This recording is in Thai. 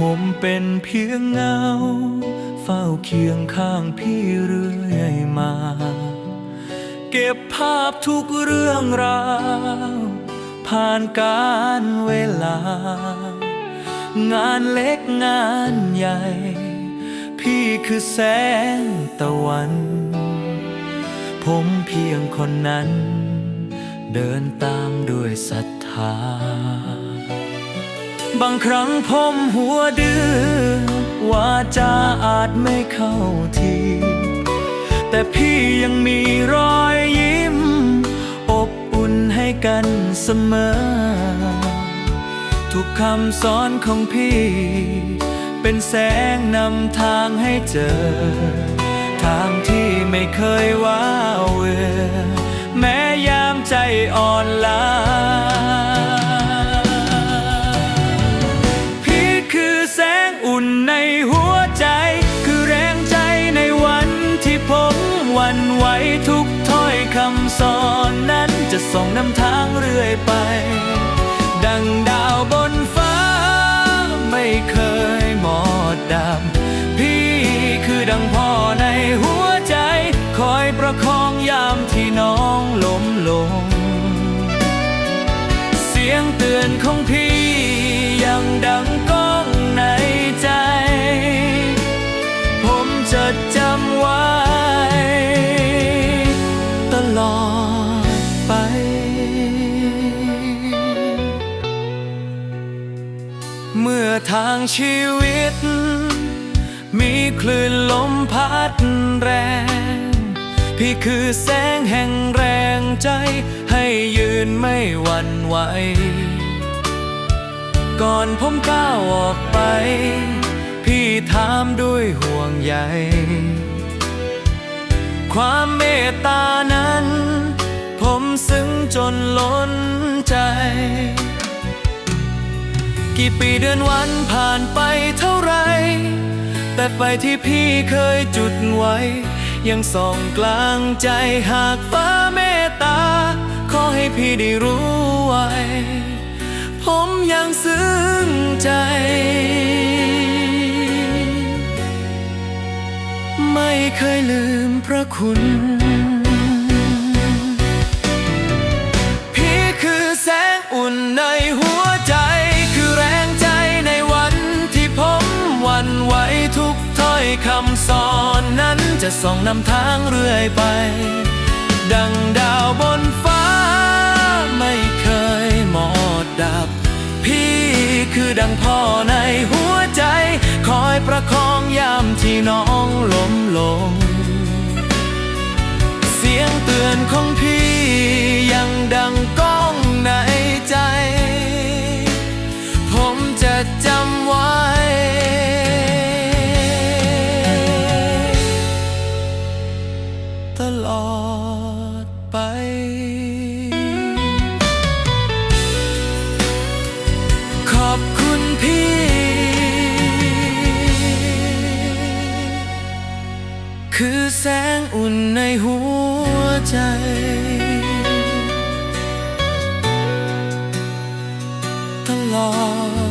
ผมเป็นเพียงเงา เฝ้าเคียงข้างพี่เรื่อยมา เก็บภาพทุกเรื่องราว ผ่านการเวลา งานเล็กงานใหญ่ พี่คือแสงตะวัน ผมเพียงคนนั้น เดินตามด้วยศรัทธา บางครั้งผมหัวดื้อว่าจะอาจไม่เข้าที แต่พี่ยังมีรอยยิ้ม อบอุ่นให้กันเสมอ ทุกคำสอนของพี่ เป็นแสงนำทางให้เจอ ทางที่ไม่เคยว้าเวแม้ยามใจอ่อนล้า ส่งนำทางเรื่อยไป ดังดาวบนฟ้า ไม่เคยหมดดำพี่คือดังพ่อในหัวใจ คอยประคองยามที่น้องล้มลง เสียงเตือนของพี่ เมื่อทางชีวิต มีคลื่นลมพัดแรง พี่คือแสงแห่งแรงใจ ให้ยืนไม่หวั่นไหว ก่อนผมก้าวออกไป พี่ถามด้วยห่วงใยความเมตตานั้น ผมซึ้งจนล้นใจ กี่ปีเดือนวันผ่านไปเท่าไร แต่ไฟที่พี่เคยจุดไว้ ยังส่องกลางใจหากฟ้าเมตตา ขอให้พี่ได้รู้ไว้ ผมยังซึ้งใจไม่เคยลืมพระคุณ คำสอนนั้นจะส่องนำทางเรื่อยไป ดังดาวบนฟ้าไม่เคยหมดดับ พี่คือดังพ่อในหัวใจ คอยประคองยามที่น้องล้มลง เสียงเตือนของพี่ยังดังก้อง คือแสงอุ่นในหัวใจ ตลอด